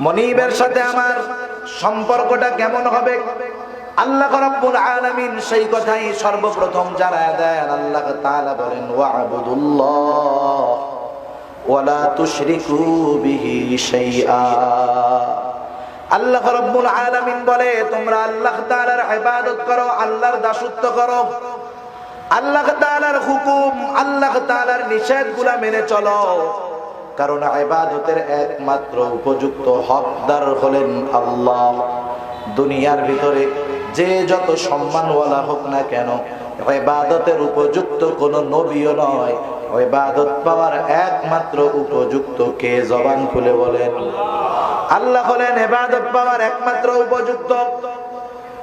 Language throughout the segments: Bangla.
মনিবের সাথে আমার সম্পর্কটা কেমন হবে? আল্লাহ রাব্বুল আলামিন সেই কথাই সর্বপ্রথম জানায় দেন। আল্লাহ তাআলা বলেন, ওয়াবুদুল্লাহ, ওয়ালা তুশরিকু বিহি শাইআ। আল্লাহ রাব্বুল আলামিন বলে, তোমরা আল্লাহ তাআলার ইবাদত করো, আল্লাহর দাসত্ব করো। আল্লাহ তাআলার হুকুম, আল্লাহ তাআলার নিষেধগুলা মেনে চলো। কারণ ইবাদতের একমাত্র উপযুক্ত হকদার হলেন আল্লাহ। দুনিয়ার ভিতরে যে যত সম্মানওয়ালা হোক না কেন, ইবাদতের উপযুক্ত কোন নবীও নয়। ইবাদত পাওয়ার একমাত্র উপযুক্ত কে জবান খুলে বলেন? আল্লাহ হলেন ইবাদত পাওয়ার একমাত্র উপযুক্ত।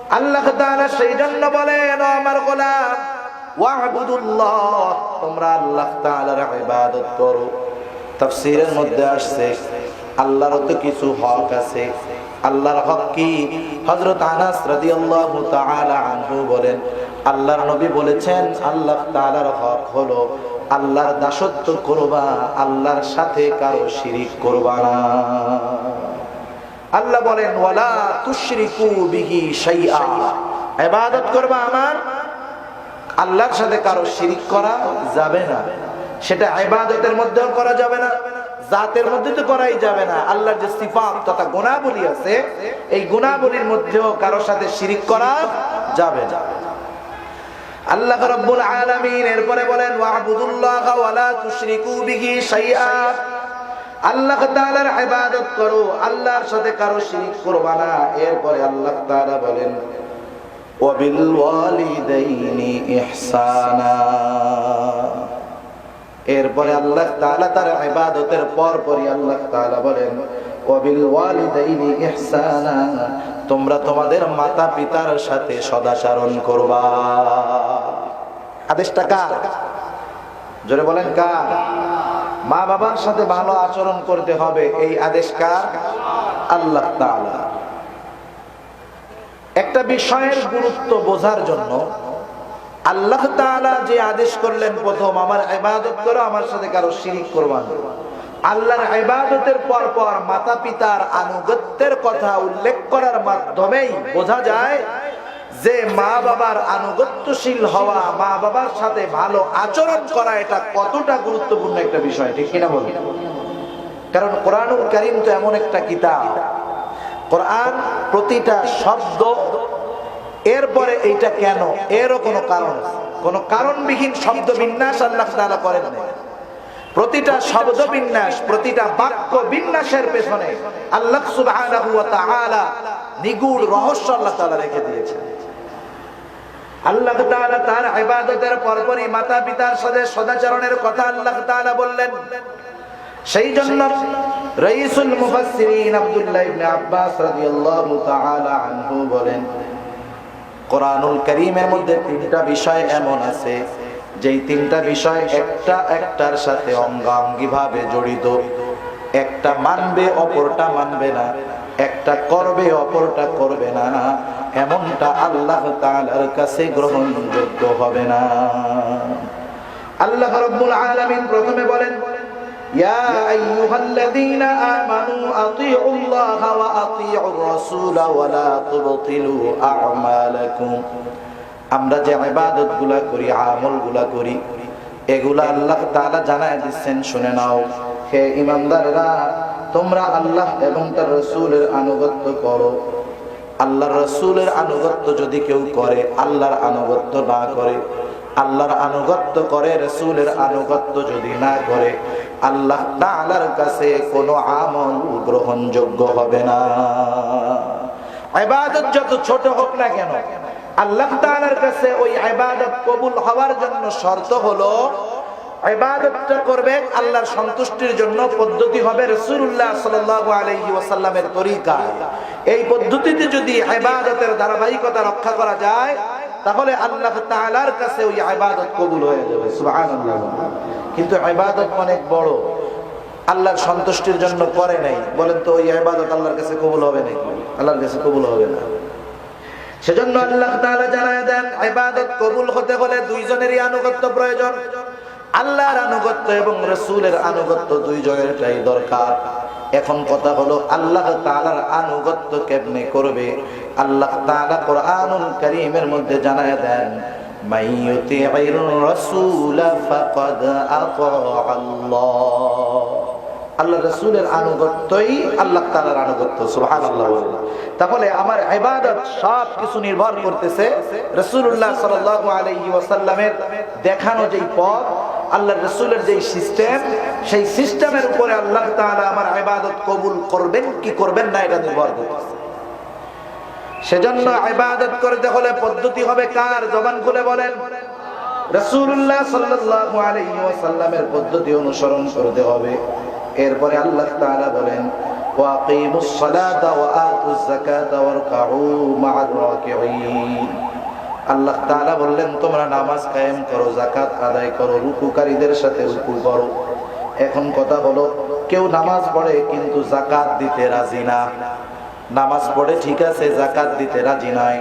আল্লাহ তাআলা সেই জন্য বলেন আমার গোলাম, ওয়াহবুদুল্লাহ, তোমরা আল্লাহ তাআলার ইবাদত করো। তাফসীরের মধ্যে আসছে, আল্লাহর তো কিছু হক আছে। আল্লাহর হক কি? হযরত আনাস রাদিয়াল্লাহু তাআলা আনহু বলেন, আল্লাহর নবী বলেছেন, আল্লাহ তাআলার হক হলো আল্লাহর দাসত্ব করবা, আল্লাহর সাথে কারও শিরিক করবা না। আল্লাহ বলেন, ওয়ালা তুশরিকু বিহি শাইআ। ইবাদত করবা আমার, আল্লাহর সাথে কারও শিরিক করা যাবে না। সেটা ইবাদতের মধ্যেও করা যাবে না, জাতের মধ্যে তো করাই যাবে না। আল্লাহর যে সিফাত তথা গুণাবলী আছে, এই গুণাবলীর মধ্যেও কারও সাথে শিরিক করা যাবে না। আল্লাহ রাব্বুল আলামিন এরপরে বলেন, ওয়াবুদুল্লাহ ওয়ালা তুশরিকু বিহি শাইআ। আল্লাহ তাআলার ইবাদত করো, আল্লাহর সাথে কারও শিরিক করবা না। এরপরে আল্লাহ তাআলা বলেন ওয়াবিল ওয়ালিদাইনি ইহসানা। এরপরে আল্লাহ তাআলা তার ইবাদতের পর পরই আল্লাহ তাআলা বলেন, ওয়াবিল ওয়ালিদাইনি ইহসানা তোমরা তোমাদের মাতা পিতার সাথে সদাচরণ করবা। আদেশটা কার? জোরে বলেন কার? মা বাবার সাথে ভালো আচরণ করতে হবে, এই আদেশ কার? আল্লাহ তাআলা। একটা বিষয়ের গুরুত্ব বোঝার জন্য আল্লাহ যে আদেশ করলেন, প্রথম আমার ইবাদত করো, আমার সাথে কারও শিরিক করবা আল্লাহর ইবাদতের পর পর মাতা পিতার আনুগত্যের কথা উল্লেখ করার মাধ্যমেই বোঝা যায় যে মা বাবার আনুগত্যশীল হওয়া মা বাবার সাথে ভালো আচরণ করা, এটা কতটা গুরুত্বপূর্ণ একটা বিষয়, ঠিক কিনা বলি কারণ কোরআনুল কারীম তো এমন একটা কিতাব। কোরআন প্রতিটা শব্দ এরপরে এইটা কেন? এরও কোনো কারণ। কোনো কারণবিহীন শব্দ বিন্যাস আল্লাহ তাআলা করেন নাই। প্রতিটা শব্দ বিন্যাস, প্রতিটা বাক্য বিন্যাসের পেছনে আল্লাহ তাআলা নিগুড় রহস্য আল্লাহ তাআলা রেখে দিয়েছেন। আল্লাহ তাআলা তার ইবাদতের পরপরই মাতা পিতার সাথে সদাচরণের কথা আল্লাহ তাআলা বললেন। সেই জন্য রাইসুল মুফাসসিরিন আব্দুল্লাহ ইবনে আব্বাস রাদিয়াল্লাহু তাআলা আনহু বলেন কোরআনুল কারীমের মধ্যে তিনটা বিষয় এমন আছে, যেই তিনটা বিষয় একটা একটার সাথে অঙ্গাঙ্গি ভাবে জড়িত। একটা মানবে, অপরটা মানবে না। একটা করবে, অপরটা করবে না। এমনটা আল্লাহ তাআলার কাছে গ্রহণযোগ্য হবে না। আল্লাহ রাব্বুল আলামিন প্রথমে বলেন يا أيها الذين آمنوا أطيعوا الله وأطيعوا الرسول ولا تبطلوا أعمالكم আমরা যে ইবাদত গুলা করি আমল গুলা করি এগুলা আল্লাহ তাআলা জানায় দিচ্ছেন শুনে নাও হে ইমানদাররা তোমরা আল্লাহ এবং তার রসুলের আনুগত্য করো আল্লাহর রসুলের আনুগত্য যদি কেউ করে আল্লাহর আনুগত্য না করে আল্লাহর আনুগত্য করে, রসুলের আনুগত্য যদি না করে, আল্লাহ তাআলার কাছে কোনো আমল গ্রহণযোগ্য হবে না। ইবাদত যত ছোট হোক না কেন, আল্লাহ তাআলার কাছে ওই ইবাদত কবুল হওয়ার জন্য শর্ত হলো, ইবাদতটা করবে আল্লাহর সন্তুষ্টির জন্য পদ্ধতি হবে রাসূলুল্লাহ সাল্লাল্লাহু আলাইহি ওয়াসাল্লামের তরিকা। এই পদ্ধতিতে যদি ইবাদতের ধারাবাহিকতা রক্ষা করা যায় তাহলে আল্লাহ তাআলার কাছে ওই ইবাদত কবুল হয়ে যাবে, সুবহানাল্লাহ। কিন্তু ইবাদত অনেক বড়। আল্লাহর সন্তুষ্টির জন্য করে নাই। বলেন তো, ওই ইবাদত আল্লাহর কাছে কবুল হবে নাকি? আল্লাহর কাছে কবুল হবে না। সেজন্য আল্লাহ তাআলা জানায় দেন, ইবাদত কবুল হতে হলে দুইজনেরই আনুগত্য প্রয়োজন। আল্লাহর আনুগত্য এবং রসুলের আনুগত্য দুইজনেরটাই দরকার। এখন কথা হলো, আল্লাহ তাআলার আনুগত্য কেমনে করবে? আল্লাহ তাআলা কোরআনুল কারীমের মধ্যে জানায় দেন মাইয়ুতিউর রাসূল ফাকাদ আতা আল্লাহ। আল্লাহ রসুলের আনুগত্যই আল্লাহ তাআলার আনুগত্য, সুবহানাল্লাহ তাহলে আমার ইবাদত সব কিছু নির্ভর করতেছে রসুল্লাহ সাল্লাল্লাহু আলাইহি ওয়াসাল্লামের দেখানো যেই পথ, আল্লাহ রসুলের যেই সিস্টেম, সেই সিস্টেমের উপরে আল্লাহ তাআলা আমার ইবাদত কবুল করবেন কি করবেন না এটা নির্ভর করতেছে। সেজন্য ইবাদত করতে হলে পদ্ধতি হবে কার? জবান খুলে বলেন। রাসূলুল্লাহ সাল্লাল্লাহু আলাইহি ওয়াসাল্লামের পদ্ধতি অনুসরণ করতে হবে। এরপরে আল্লাহ তাআলা বলেন ওয়াকিমুস সালাতা ওয়া আতুজ যাকাতা ওয়ারকাউ মা'আর রাকিঈন। আল্লাহ তাআলা বললেন, তোমরা নামাজ কায়েম করো, যাকাত আদায় করো, রুকুকারীদের সাথে রুকু করো। এখন কথা হলো কেউ নামাজ পড়ে কিন্তু যাকাত দিতে রাজি না। নামাজ পড়ে ঠিক আছে জাকাত দিতে রাজি নয়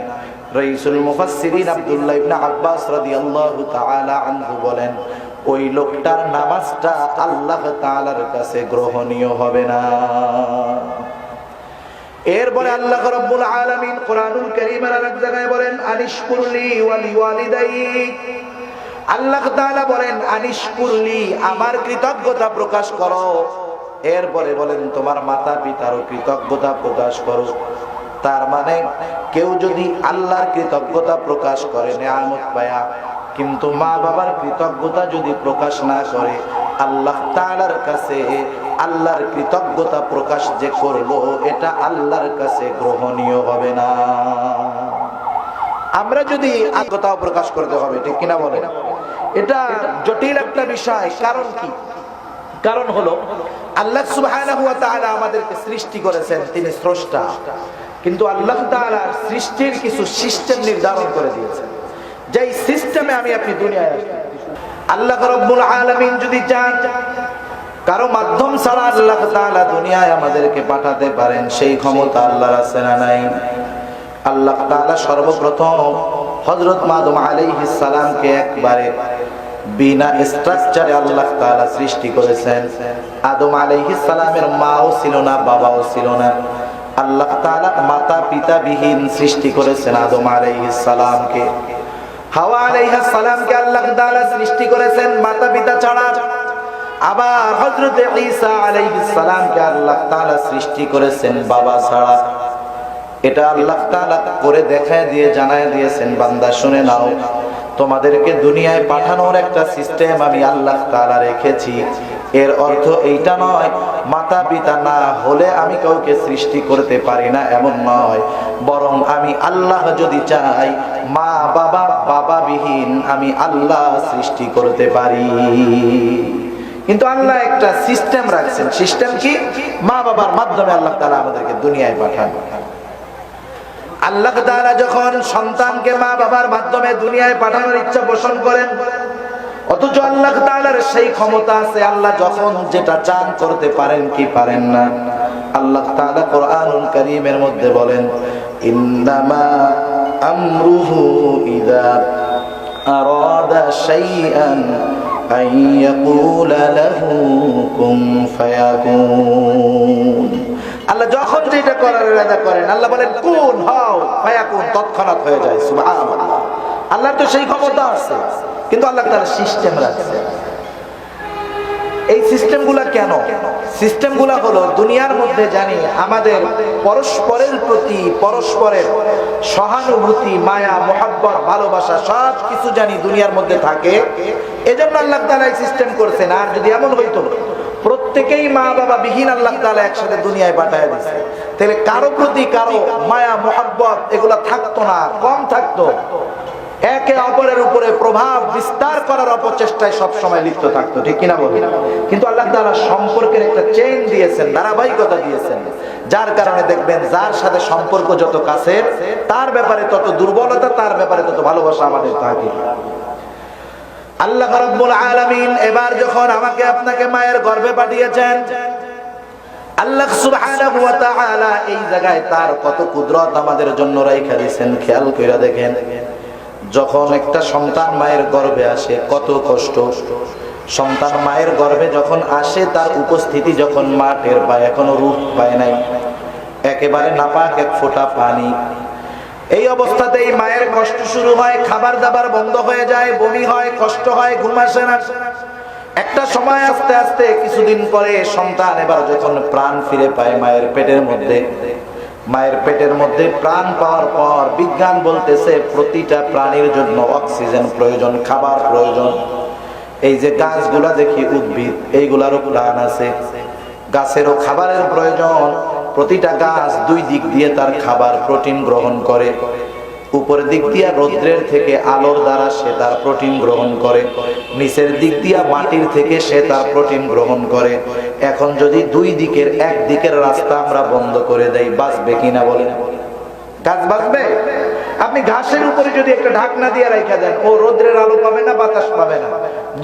রইসুল মুফাসসিরিন আব্দুল্লাহ ইবনে আব্বাস রাদিয়াল্লাহু তাআলা আনহু বলেন, ওই লোকটার নামাজটা আল্লাহ তাআলার কাছে গ্রহণীয় হবে না। এরপরে আল্লাহ রাব্বুল আলামিন কোরআনুল কারীমের আরেক জায়গায় বলেন, আনিশকুরলি ওয়ালি ওয়ালিদাইক আল্লাহ তাআলা বলেন, আনিশকুরলি, আমার কৃতজ্ঞতা প্রকাশ করো। এরপরে বলেন, তোমার মাতা পিতারও কৃতজ্ঞতা প্রকাশ করো। তার মানে কেউ যদি আল্লাহর কৃতজ্ঞতা প্রকাশ করে, নেয়ামত পায়া, কিন্তু মা বাবার কৃতজ্ঞতা যদি প্রকাশ না করে, আল্লাহ তাআলার কাছে আল্লাহর কৃতজ্ঞতা প্রকাশ যে করল, এটা আল্লাহর কাছে গ্রহণীয় হবে না। আমরা যদি আত্মতাও প্রকাশ করতে হবে, ঠিক কিনা বলেন? এটা জটিল একটা বিষয়, কারণ কি? কারণ হলো, আল্লাহ ওয়া আমাদেরকে সৃষ্টি করেছেন, তিনি স্রষ্টা। কিন্তু আল্লাহ সৃষ্টির কিছু সিস্টেম নির্ধারণ করে দিয়েছেন। যেই সিস্টেমে আমি আপনি দুনিয়ায় আল্লাহ রাব্বুল আলামিন যদি চান, কারও মাধ্যম ছাড়া আল্লাহ তাআলা দুনিয়ায় আমাদেরকে পাঠাতে পারেন, সেই ক্ষমতা আল্লাহর আছে না নাই? আল্লাহ তাআলা সর্বপ্রথম হযরত মাদম আলাইহিস সালামকে একবারে বিনা স্ট্রাকচারে আল্লাহ তাআলা সৃষ্টি করেছেন। আদম আলাইহিস সালামের মাও ছিল না, বাবাও ছিল না। আল্লাহ তাআলা মাতা পিতা বিহীন সৃষ্টি করেছেন আদম আলাইহিস সালামকে। হাওয়া সালামকে আল্লাহ তাআলা সৃষ্টি করেছেন মাতা পিতা ছাড়া। আবার হযরত ঈসা আলাইহিস সালামকে আল্লাহ তাআলা সৃষ্টি করেছেন বাবা ছাড়া। এটা আল্লাহ তাআলা করে দেখায় দিয়ে, জানায় দিয়েছেন, বান্দা শুনে নাও। তোমাদেরকে দুনিয়ায় পাঠানোর একটা সিস্টেম আমি আল্লাহ তাআলা রেখেছি। এর অর্থ এইটা নয় মাতা পিতা না হলে আমি কাউকে সৃষ্টি করতে পারি না এমন নয়। বরং আমি আল্লাহ যদি চাই, মা, বাবা বাবা বিহীন আমি আল্লাহ সৃষ্টি করতে পারি। কিন্তু আল্লাহ একটা সিস্টেম রাখছেন। সিস্টেম কি? মা বাবার মাধ্যমে আল্লাহ তাআলা আমাদেরকে দুনিয়ায় পাঠান। আল্লাহ তাআলা যখন সন্তানকে মা বাবার মাধ্যমে দুনিয়ায় পাঠানোর ইচ্ছা পোষণ করেন, অথচ আল্লাহ তাআলার সেই ক্ষমতা আছে, আল্লাহ যখন যেটা চান করতে পারেন কি পারেন না, আল্লাহ তাআলা কোরআনুল কারীমের মধ্যে বলেন ইন্দামা আমরুহু ইদা আরাদা শাইআন আন يقول له كن فيكون আল্লাহ যখন যেটা করার ইরাদা করেন, আল্লাহ বলেন, কোন, হও, ফায়াকুন তৎক্ষণাৎ হয়ে যায়, সুবহানাল্লাহ। আল্লাহর তো সেই ক্ষমতা আছে, কিন্তু আল্লাহ তার সিস্টেম রাখছে। এই সিস্টেমগুলা কেন? সিস্টেমগুলা হলো দুনিয়ার মধ্যে জানি আমাদের পরস্পরের প্রতি পরস্পরের সহানুভূতি, মায়া, মোহাব্বত, ভালোবাসা সব কিছু জানি দুনিয়ার মধ্যে থাকে। এজন্য আল্লাহ তাআলা এই সিস্টেম করছেন। আর যদি এমন হইতো, প্রত্যেকেই মা বাবা বিহীন আল্লাহ তাআলা একসাথে দুনিয়ায় পাঠায় দিয়েছে তাহলে কারও প্রতি কারও মায়া, মোহাব্বত এগুলা থাকতো না, কম থাকতো। একে অপরের উপরে প্রভাব বিস্তার করার অপচেষ্টায় সব সময় লিপ্ত থাকতো, ঠিক কিনা বলি? কিন্তু আল্লাহ তাআলা সম্পর্কের একটা চেইন দিয়েছেন, ধারাবাহিকতা দিয়েছেন। যার কারণে দেখবেন, যার সাথে সম্পর্ক যত কাছের, তার ব্যাপারে তত দুর্বলতা, তার ব্যাপারে তত ভালোবাসা আমাদের থাকে। আল্লাহ রাব্বুল আলামিন এবার যখন আমাকে আপনাকে মায়ের গর্ভে পাঠিয়েছেন, আল্লাহ সুবহানাহু ওয়া তাআলা এই জায়গায় তার কত কুদরত আমাদের জন্য রাইখা দিয়েছেন। খেয়াল কইরা দেখেন। যখন একটা সন্তান মায়ের গর্ভে আসে, কত কষ্ট। সন্তান মায়ের গর্ভে যখন আসে, তার উপস্থিতি যখন মা টের পায়, এখনও রূপ পায় নাই। একেবারে নাপাক এক ফোঁটা পানি। এই অবস্থাতেই মায়ের কষ্ট শুরু হয় খাবার দাবার বন্ধ হয়ে যায়, বমি হয়, কষ্ট হয়, ঘুম আসে না। একটা সময় আস্তে আস্তে কিছুদিন পরে সন্তান এবার যখন প্রাণ ফিরে পায় মায়ের পেটের মধ্যে। মায়ের পেটের মধ্যে প্রাণ পাওয়ার পর বিজ্ঞান বলতেছে প্রতিটা প্রাণীর জন্য অক্সিজেন প্রয়োজন, খাবার প্রয়োজন। এই যে গাছগুলা দেখি উদ্ভিদ, এইগুলারও প্রাণ আছে। গাছেরও খাবারের প্রয়োজন। প্রতিটা গাছ দুই দিক দিয়ে তার খাবার প্রোটিন গ্রহণ করে। উপরের দিক দিয়া রৌদ্রের থেকে আলোর দ্বারা সে তার প্রোটিন গ্রহণ করে। নিচের দিক দিয়া মাটির থেকে সে তার প্রোটিন গ্রহণ করে। এখন যদি দুই দিকের এক দিকের রাস্তা আমরা বন্ধ করে দেই, বাঁচবে কিনা বলেন? গাছ বাঁচবে? আপনি ঘাসের উপরে যদি একটা ঢাকনা দিয়ে রেখে দেন, ও রোদ্রের আলো পাবে না, বাতাস পাবে না।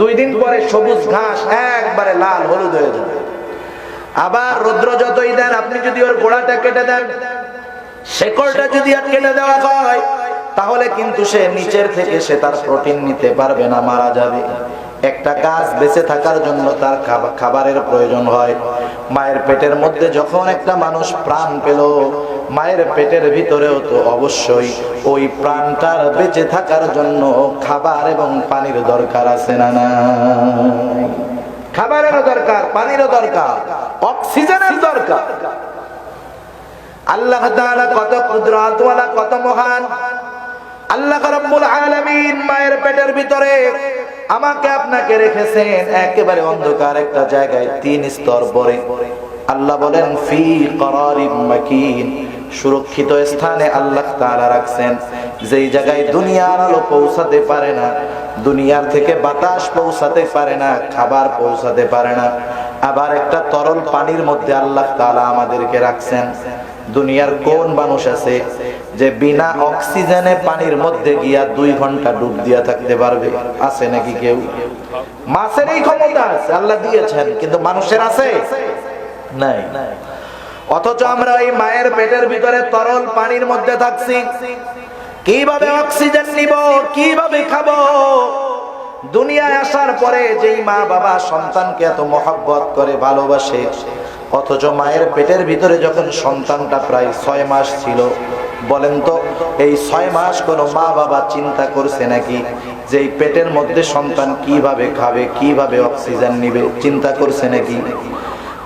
দুই দিন পরে সবুজ ঘাস একবারে লাল, হলুদ হয়ে যাবে। আবার রৌদ্র যতই দেন, আপনি যদি ওর গোড়াটা কেটে দেন, শেকড়টা যদি আর কেটে দেওয়া হয় তাহলে কিন্তু সে নিচের থেকে সে তার প্রোটিন নিতে পারবে না, মারা যাবে। একটা গাছ বেঁচে থাকার জন্য তার খাবা- খাবারের প্রয়োজন হয়। মায়ের পেটের মধ্যে যখন একটা মানুষ প্রাণ পেল, মায়ের পেটের ভিতরেও তো অবশ্যই ওই প্রাণটার বেঁচে থাকার জন্য খাবার এবং পানির দরকার আছে না না খাবারেরও দরকার, পানিরও দরকার, অক্সিজেনের দরকার। আল্লাহ কত কুদরতওয়ালা, কত মহান। আল্লাহ রাব্বুল আলামিন মায়ের পেটের ভিতরে আমাকে আপনাকে রেখেছেন একেবারে অন্ধকার একটা জায়গায়, তিন স্তর পরে। আল্লাহ বলেন, ফি করারিম মাকিন সুরক্ষিত স্থানে আল্লাহ তাআলা রাখছেন। যেই জায়গায় দুনিয়ার আলো পৌঁছাতে পারে না, দুনিয়ার থেকে বাতাস পৌঁছাতে পারে না, খাবার পৌঁছাতে পারে না, আবার একটা তরল পানির মধ্যে আল্লাহ তাআলা আমাদেরকে রাখছেন। দুনিয়ার কোন মানুষ আছে যে বিনা অক্সিজেনে পানির মধ্যে গিয়া দুই ঘণ্টা ডুব দিয়া থাকতে পারবে। আছে নাকি কেউ? মাছের এই ক্ষমতা আছে, আল্লাহ দিয়েছেন, কিন্তু মানুষের আছে? নাই। অথচ আমরা এই মায়ের পেটের ভিতরে তরল পানির মধ্যে থাকছি। কীভাবে অক্সিজেন নিব, কীভাবে খাব? দুনিয়ায় আসার পরে যেই মা বাবা সন্তানকে এত মহব্বত করে, ভালোবাসে, অথচ মায়ের পেটের ভিতরে যখন সন্তানটা প্রায় ছয় মাস ছিল বলেন তো, এই ছয় মাস কোনো মা বাবা চিন্তা করছে নাকি? যে এই পেটের মধ্যে সন্তান কীভাবে খাবে, কীভাবে অক্সিজেন নিবে, চিন্তা করছে নাকি?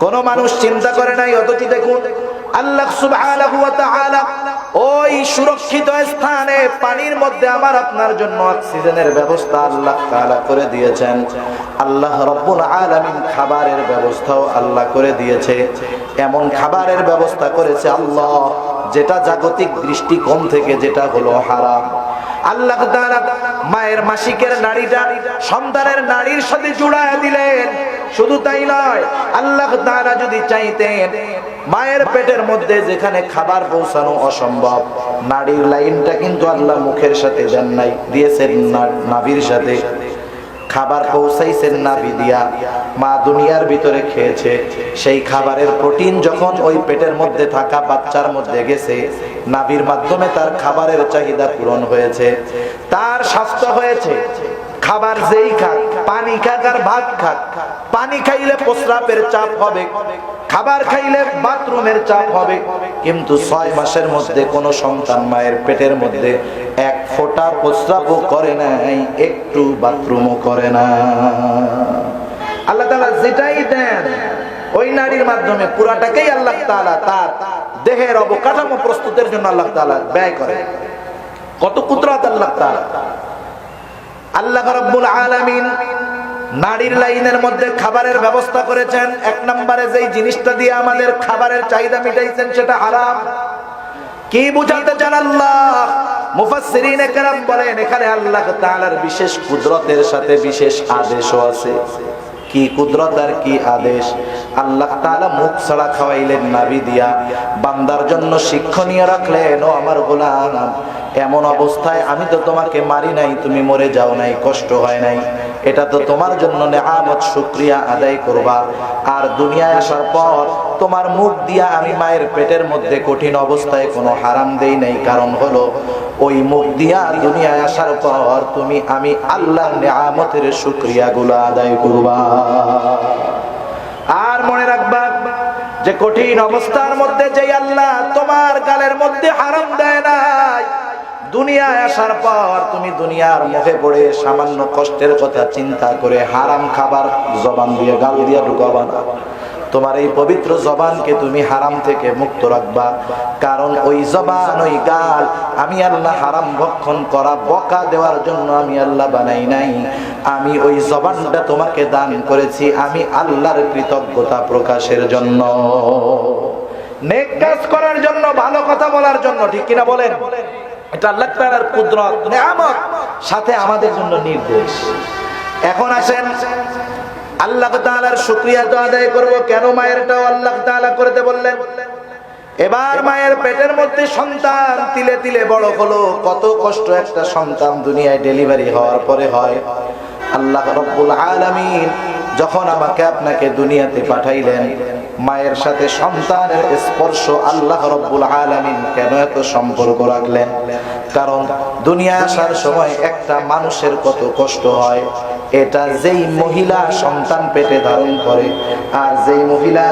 কোনো মানুষ চিন্তা করে নাই, অথচ দেখুন, আল্লাহ সুবহানাহু ওয়া তাআলা ওই সুরক্ষিত স্থানে পানির মধ্যে আমার আপনার জন্য অক্সিজেনের ব্যবস্থা আল্লাহ তাআলা করে দিয়েছেন। আল্লাহ রব্বুল আলামিন খাবারের ব্যবস্থাও আল্লাহ করে দিয়েছে। এমন খাবারের ব্যবস্থা করেছে আল্লাহ, যেটা জাগতিক দৃষ্টিকোণ থেকে যেটা হলো হারাম। আল্লাহ মায়ের মাসিকের নারীটা সন্তানের নারীর সাথে জুড়ায় দিলেন। শুধু তাই নয়, আল্লাহ তারা যদি চাইতেন, মায়ের পেটের মধ্যে যেখানে খাবার পৌঁছানো অসম্ভব নারীর লাইনটা কিন্তু আল্লাহ মুখের সাথে দেন নাই, দিয়েছেন নাভির সাথে। খাবার পৌঁছাইছেন নাভি দিয়া, মা দুনিয়ার ভিতরে খেয়েছে। সেই খাবারের প্রোটিন যখন ওই পেটের মধ্যে থাকা বাচ্চার মধ্যে গেছে, নাভির মাধ্যমে তার খাবারের চাহিদা পূরণ হয়েছে। তার স্বাস্থ্য হয়েছে। খাবার যেই খাক, পানি খাক আর ভাত খাক পানি খাইলে প্রস্রাবের চাপ হবে, খাবার খাইলে বাথরুমের চাপ হবে, কিন্তু ছয় মাসের মধ্যে কোনো সন্তান মায়ের পেটের মধ্যে এক ফোঁটা প্রস্রাবও করে নাই, একটু বাথরুমও করে না। আল্লাহ তাআলা যেটাই দেন, ওই নারীর মাধ্যমে পুরাটাকেই আল্লাহ তাআলা তার দেহের অবকাঠামো প্রস্তুতের জন্য আল্লাহ তাআলা ব্যয় করে। কত কুদরত আল্লাহ তাআলা। আল্লাহ রাব্বুল আলামিন নারীর লাইনের মধ্যে খাবারের ব্যবস্থা করেছেন। এক নম্বরে যেই জিনিসটা দিয়ে আমাদের খাবারের চাহিদা মিটাইছেন সেটা হারাম। কি বুঝাতে চান আল্লাহ? আল্লাহ বিশেষ কুদরতের সাথে বিশেষ আদেশও আছে। কি কুদরত আর কি আদেশ? আল্লাহ মুখ ছাড়া দিয়া। বান্দার জন্য শিক্ষণীয় রাখলেন, ও আমার গোলাম, এমন অবস্থায় আমি তো তোমাকে মারি নাই, তুমি মরে যাও নাই, কষ্ট হয় নাই। এটা তো তোমার জন্য নেয়ামত, শুক্রিয়া আদায় করবা। আর দুনিয়ায় আসার পর তোমার মুখ দিয়া আমি মায়ের পেটের মধ্যে কঠিন অবস্থায় কোনো হারাম দেই নাই। কারণ হলো, ওই মুখ দিয়া দুনিয়ায় আসার পর তুমি, আমি আল্লাহ নেয়ামতের শুক্রিয়া গুলো আদায় করবা। আর মনে রাখবা যে কঠিন অবস্থার মধ্যে যে আল্লাহ তোমার গালের মধ্যে হারাম দেয় দুনিয়ায় আসার পর তুমি দুনিয়ার মুখে পড়ে সামান্য কষ্টের কথা চিন্তা করে হারাম খাবার জবান দিয়ে গাল দিয়ে ঢুকাবা না। তোমার এই পবিত্র জবানকে তুমি হারাম থেকে মুক্ত রাখবা। কারণ ওই জবান, ওই গাল আমি আল্লাহ হারাম ভক্ষণ করা, বকা দেওয়ার জন্য আমি আল্লাহ বানাই নাই। আমি ওই জবানটা তোমাকে দান করেছি আমি আল্লাহর কৃতজ্ঞতা প্রকাশের জন্য। নেক কাজ করার জন্য, ভালো কথা বলার জন্য, ঠিক কিনা বলেন? এটা আল্লাহ তাআলার কুদরত, নেয়ামত, সাথে আমাদের জন্য নির্দেশ। এখন আসেন, আল্লাহ তাআলার শুকরিয়া তো আদায় করব, কেন মায়েরটাও আল্লাহ তাআলা করতে বললেন? এবার মায়ের পেটের মধ্যে সন্তান তিলে তিলে বড় হলো, কত কষ্ট একটা সন্তান দুনিয়ায় ডেলিভারি হওয়ার পরে হয়। আল্লাহ রব্বুল আলামিন যখন আমাকে আপনাকে দুনিয়াতে পাঠাইলেন মায়ের সাথে সন্তানের স্পর্শ আল্লাহ রব্বুল আলামিন কেন এত সম্পর্ক রাখলেন? কারণ দুনিয়া আসার সময় একটা মানুষের কত কষ্ট হয়, এটা যেই মহিলা সন্তান পেটে ধারণ করে আর যেই মহিলা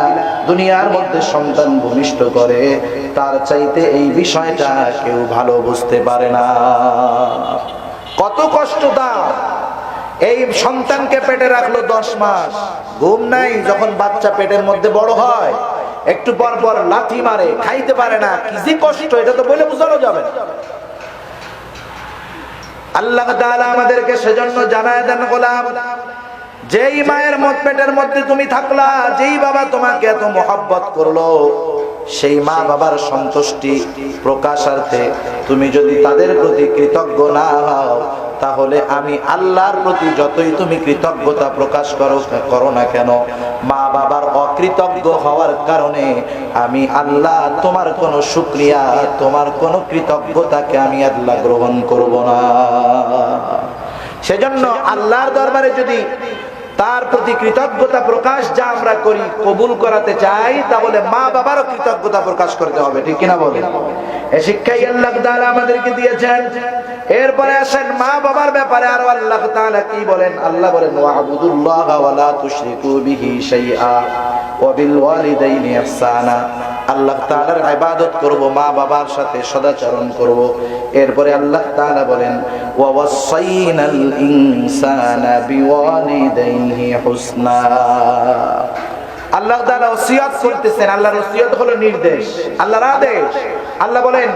দুনিয়ার মধ্যে সন্তান ভূমিষ্ঠ করে, তার চাইতে এই বিষয়টা কেউ ভালো বুঝতে পারে না। কত কষ্ট তার। এই সন্তানকে পেটে রাখল দশ মাস। ঘুম নাই, যখন বাচ্চা পেটের মধ্যে বড় হয়, একটু পর পর লাথি মারে, খাইতে পারে না, কি যে কষ্ট, এটা তো বলে বোঝানো যাবে আল্লাহ আমাদেরকে সেজন্য জানায় দেন, গোলাম, যেই মায়ের মত পেটের মধ্যে তুমি থাকলা, যেই বাবা তোমাকে এত মোহাব্বত করল, সেই মা বাবার সন্তুষ্টি প্রকাশার্থে তুমি যদি তাদের প্রতি কৃতজ্ঞ না হও তাহলে আমি আল্লাহর প্রতি যতই তুমি কৃতজ্ঞতা প্রকাশ করো করো না কেন? মা বাবার অকৃতজ্ঞ হওয়ার কারণে আমি আল্লাহ তোমার কোনো শুক্রিয়া তোমার কোনো কৃতজ্ঞতাকে আমি আল্লাহ গ্রহণ করব না। সেজন্য আল্লাহর দরবারে যদি তার প্রতি কৃতজ্ঞতা প্রকাশ যা আমরা করি কবুল করাতে চাই তাহলে মা বাবারও কৃতজ্ঞতা প্রকাশ করতে হবে, ঠিক কিনা বলেন? এ শিক্ষাই আল্লাহ আমাদেরকে দিয়েছেন। এরপরে আসেন মা বাবার ব্যাপারে আরও আল্লাহ কি বলেন? আল্লাহ বলেন, ওয়াবুদুল্লাহ বিল ওয়ালিদাইনি আল্লাহ তাআলার ইবাদত করব, মা বাবার সাথে সদাচরণ করব। এরপরে আল্লাহ তাআলা বলেন আল্লাহ তাআলা ওসিয়ত করতেছেন। আল্লাহর ওসিয়ত হলো নির্দেশ, আল্লাহর আদেশ। আল্লাহ বলেন,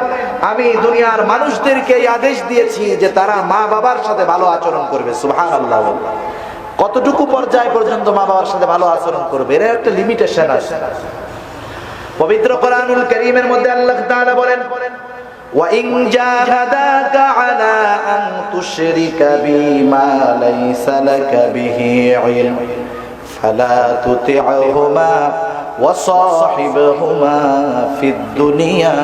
আমি দুনিয়ার মানুষদেরকে এই আদেশ দিয়েছি যে তারা মা বাবার সাথে ভালো আচরণ করবে। সুবহানাল্লাহ। কতটুকু পর্যায় পর্যন্ত মা বাবার সাথে ভালো আচরণ করবে? এর একটা লিমিটেশন আছে। পবিত্র কোরআনুল কারীমের মধ্যে আল্লাহ তাআলা বলেন وَإِن جَاهَدَاكَ عَلَى أَن تُشْرِكَ بِي مَا لَيْسَ لَكَ بِهِ عِلْمٌ فَلَا تُطِعْهُمَا وَصَاحِبْهُمَا فِي الدُّنْيَا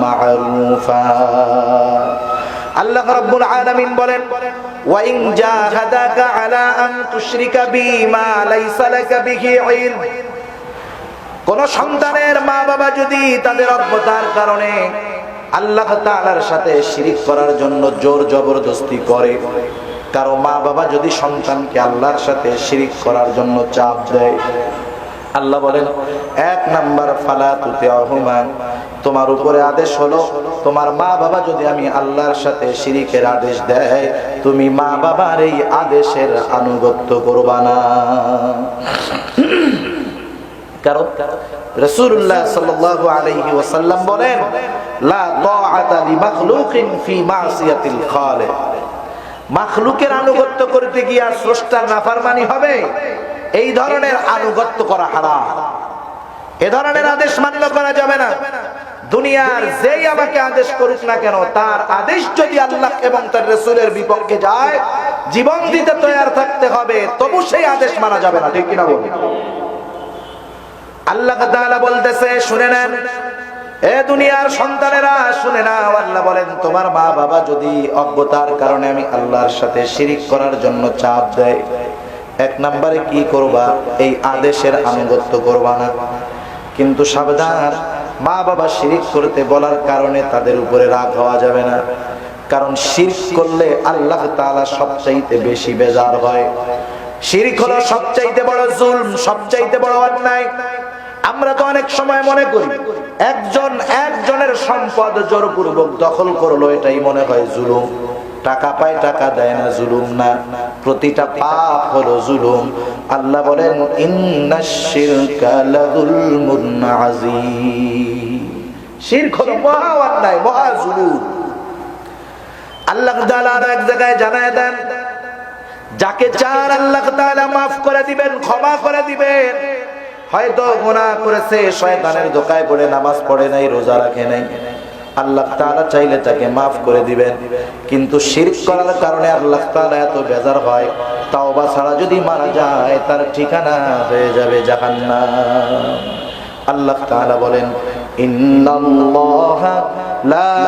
مَعْرُوفًا আল্লাহ রাব্বুল আলামিন বলেন ওয়াইন জাহাদাকা আলা আন তুশরিকা বি মা লাইসা লাকা বিহি ইলম কোন সন্তানের মা বাবা যদি তাদের অজ্ঞতার কারণে আল্লাহ তাআলার সাথে শিরিক করার জন্য জোর জবরদস্তি করে, কারও মা বাবা যদি সন্তানকে আল্লাহর সাথে শিরিক করার জন্য চাপ দেয়, আল্লাহ বলেন, এক নাম্বার ফালা তুতিআহুমা তোমার উপরে আদেশ হলো, তোমার মা বাবা যদি আমি আল্লাহর সাথে শিরিকের আদেশ দেয়, তুমি মা বাবার এই আদেশের আনুগত্য করবা না। কারণ রাসূলুল্লাহ সাল্লাল্লাহু আলাইহি ওয়াসাল্লাম বলেন মাখলুকের আনুগত্য করতে গিয়ে আর স্রষ্টার নাফরমানি হবে, এই ধরনের আনুগত্য করা হারাম। এ ধরনের আদেশ মান্য করা যাবে না। দুনিয়ার যেই আমাকে আদেশ করুক না কেন, তার আদেশ যদি আল্লাহ এবং তার রসুলের বিপক্ষে যায়, জীবন দিতে তৈরি থাকতে হবে, তবু সেই আদেশ মানা যাবে না, ঠিক কিনা বলি আল্লাহ তাআলা বলতেছে, শুনে নেন। এ দুনিয়ার সন্তানেরা, শুনে না আল্লাহ বলেন, তোমার মা বাবা যদি অজ্ঞতার কারণে আমি আল্লাহর সাথে শিরিক করার জন্য চাপ দেয়, এক নম্বরে কি করবা? এই আদেশের আনুগত্য করবা না। কিন্তু সাবধান, মা বাবা শিরিক করতে বলার কারণে তাদের উপরে রাগ হওয়া যাবে না। কারণ শিরক করলে আল্লাহ তাআলা সবচাইতে বেশি বেজার হয়। শিরিক হলো সবচাইতে বড় জুলম, সবচাইতে বড় অন্যায়। আমরা তো অনেক সময় মনে করি, একজন একজনের সম্পদ জোরপূর্বক দখল করল, এটাই মনে হয় জুলুম। টাকা পায়, টাকা দেয় না, জুলুম না। প্রতিটা পাপ হলো জুলুম। আল্লাহ বলেন আল্লাহ এক জায়গায় জানায় দেন, যাকে চার আল্লাহ মাফ করে দিবেন, ক্ষমা করে দিবেন। হয়তো গুনাহ করেছে, শয়তানের ধোকায় পড়ে নামাজ পড়ে নাই, রোজা রাখে নাই। আল্লাহ তাআলা চাইলে তাকে মাফ করে দিবেন। কিন্তু শিরক করার কারণে আল্লাহ তাআলা এত বেজার হয়। তাওবা ছাড়া যদি মারা যায়, তার ঠিকানা হয়ে যাবে জাহান্নাম। আল্লাহ তাআলা বলেন, ইন্নাল্লাহা লা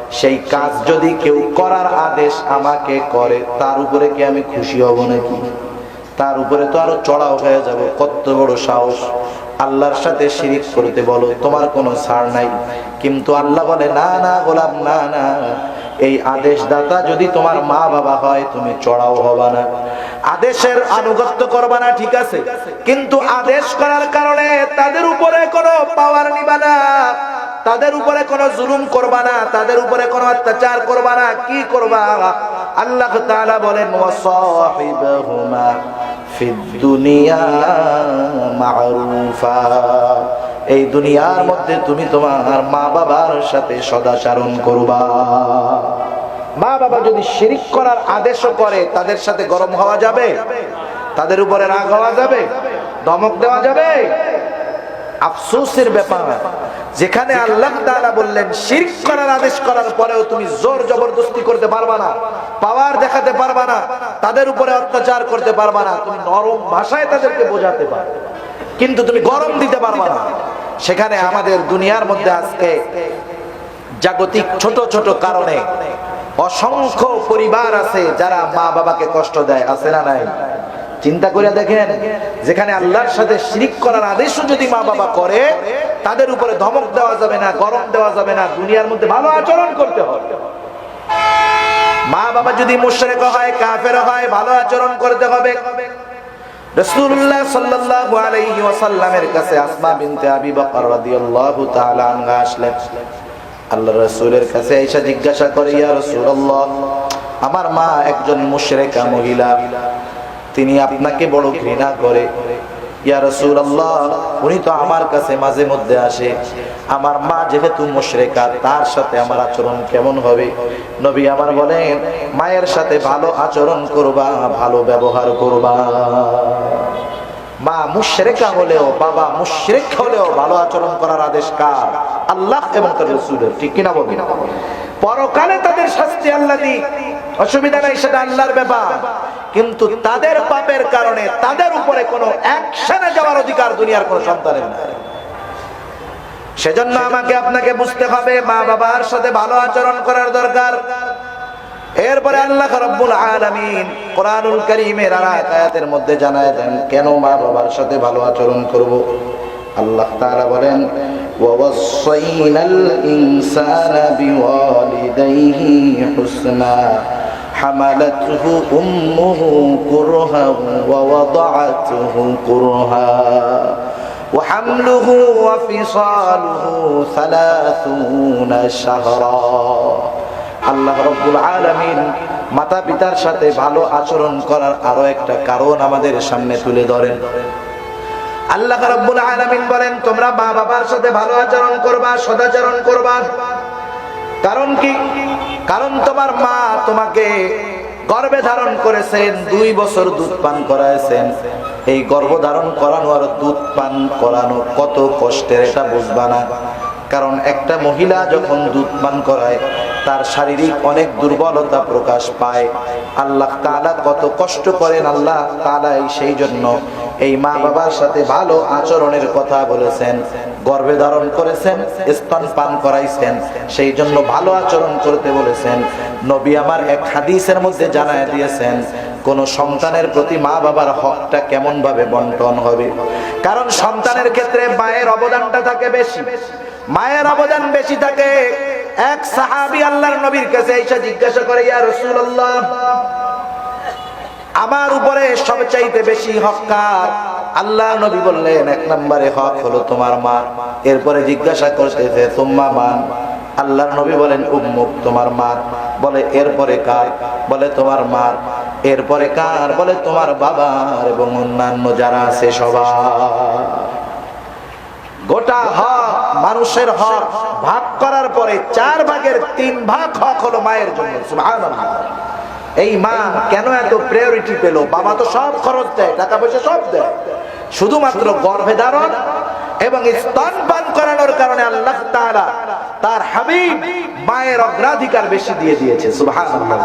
সেই কাজ যদি কেউ করার আদেশ আমাকে করে, তার উপরে কি আমি খুশি হব নাকি? তার উপরে তো আরও চড়াও হয়ে যাবে। কত বড় সাহস। আল্লাহর সাথে শিরিক করতে বলো, তোমার কোনো ছাড় নাই। কিন্তু আল্লাহ বলে, না না, গোলাম, না না। এই আদেশ দাতা যদি তোমার মা বাবা হয়, তুমি চড়াও হবা না। আদেশের আনুগত্য করবা না, ঠিক আছে। কিন্তু আদেশ করার কারণে তাদের উপরে কোনো পাওয়ার নিবা না। তাদের উপরে কোনো জুলুম করবা না, তাদের উপরে কোনো অত্যাচার করবা না, কি করবা? আল্লাহ বলেন দুনিয়া এই দুনিয়ার মধ্যে তুমি তোমার মা বাবার সাথে সদাচরণ করবা। মা বাবা যদি শিরিক করার আদেশও করে, তাদের সাথে গরম হওয়া যাবে, তাদের উপরে রাগ হওয়া যাবে, ধমক দেওয়া যাবে। আফসোসের ব্যাপার। যেখানে আল্লাহ তাআলা বললেন, শিরক করার আদেশ করার পরেও তুমি জোর জবরদস্তি করতে পারবা না, পাওয়ার দেখাতে পারবা না, তাদের উপরে অত্যাচার করতে পারবা না, তুমি নরম ভাষায় তাদেরকে বোঝাতে পারবে কিন্তু তুমি গরম দিতে পারবা না। সেখানে আমাদের দুনিয়ার মধ্যে আজকে জাগতিক ছোট ছোট কারণে অসংখ্য পরিবার আছে যারা মা বাবাকে কষ্ট দেয়, আছে না নাই? চিন্তা করে দেখেন, যেখানে আল্লাহর সাথে শিরিক করার আদেশও যদি মা বাবা করে, তাদের উপরে ধমক দেওয়া যাবে না, গরম দেওয়া যাবে না, দুনিয়ার মধ্যে ভালো আচরণ করতে হবে। মা বাবা যদি মুশরিক হয়, কাফের হয়, ভালো আচরণ করতে হবে। রাসূলুল্লাহ সাল্লাল্লাহু আলাইহি ওয়াসাল্লামের কাছে আসমা বিনতে আবি বকর রাদিয়াল্লাহু তাআলা আনহা আসলেন। আল্লাহ রাসূলের কাছে আয়েশা জিজ্ঞাসা করে, ইয়া রাসূলুল্লাহ, আমার মা একজন মুশরিকা মহিলা তিনি আপনাকে বড় ঘৃণা করে। ইয়া রাসূলুল্লাহ, উনি তো আমার কাছে মাঝে মধ্যে আসে। আমার মা যেহেতু মুশরিকা, তার সাথে আমার আচরণ কেমন হবে? নবী আমার বলেন, মায়ের সাথে ভালো আচরণ করবা, ভালো ব্যবহার করবা। মা মুশরিকা হলেও, বাবা মুশরিক হলেও ভালো আচরণ করার আদেশ কার? আল্লাহ এবং তার রাসূলের, ঠিক কিনা বলি পরকালে তাদের শাস্তি আল্লাহ অসুবিধা নাই, সেটা আল্লাহর ব্যাপার। কিন্তু তাদের পাপের কারণে তাদের উপরে কোনো অ্যাকশনে যাওয়ার অধিকার দুনিয়ার কোনো সন্তানের নাই। সেজন্য আমাকে আপনাকে বুঝতে হবে, মা বাবার সাথে ভালো আচরণ করার দরকার। এরপরে আল্লাহ রাব্বুল আলামিন কোরআনুল কারীমের আয়াত আয়াতের মধ্যে জানায় দেন, কেন মা বাবার সাথে ভালো আচরণ করব? আল্লাহ তাআলা বলেন ওয়াসাইনাল ইনসানা বিওয়ালিদাইহি হুসনা। حملته أمه كرها ووضعته كرها وحمله وفصاله ثلاثون شهرا আল্লাহ রব্বুল আলামিন মাতা পিতার সাথে ভালো আচরণ করার আরো একটা কারণ আমাদের সামনে তুলে ধরেন আল্লাহ রাব্বুল আলামিন বলেন তোমরা মা বাবার সাথে ভালো আচরণ করবা সদাচরণ করবা কারণ কি? কারণ তোমার মা তোমাকে গর্ভে ধারণ করেছেন, দুই বছর দুধ পান করাইছেন। এই গর্ভ ধারণ করানো আর দুধ পান করানো কত কষ্টের, এটা বুঝবা না। কারণ একটা মহিলা যখন দুধ পান করায়, তার শারীরিক অনেক দুর্বলতা প্রকাশ পায়। আল্লাহ তাআলা কত কষ্ট করেন, আল্লাহ তাআলাই সেই জন্য এই মা বাবার সাথে ভালো আচরণের কথা বলেছেন। গর্ভে ধারণ করেছেন, স্তন পান করাইছেন, সেই জন্য ভালো আচরণ করতে বলেছেন। নবী আমার এক হাদিসের মধ্যে জানায় দিয়েছেন, কোন সন্তানের প্রতি মা বাবার হকটা কেমন ভাবে বন্টন হবে? কারণ সন্তানের ক্ষেত্রে মায়ের অবদানটা থাকে বেশি। মায়ের অবদান বেশি থাকে। এক সাহাবি আল্লাহর নবীর কাছে এসে জিজ্ঞাসা করে, ইয়া রাসূলুল্লাহ, আমার উপরে সবচাইতে বেশি হক কার? আল্লাহ নবী বললেন, এক নম্বরে হক হলো তোমার মা। এরপরে জিজ্ঞাসা করতেছে তোমা মান? আল্লাহর নবী বলেন, উম্মুক, তোমার মা। বলে, এরপরে কার? বলে, তোমার মা এরপরে কার? বলে, তোমার বাবার এবং অন্যান্য যারা আছে সবার। গোটা হক মানুষের হক ভাগ করার পরে চার ভাগের তিন ভাগ হক হলো মায়ের জন্য এই মা কেন এত প্রায়োরিটি পেল? বাবা তো সব খরচ দেয়, টাকা পয়সা সব দেয়। শুধুমাত্র গর্ভে ধারণ এবং স্তন পান করানোর কারণে আল্লাহ তার হাবিব মায়ের অগ্রাধিকার বেশি দিয়ে দিয়েছে, সুবহানাল্লাহ।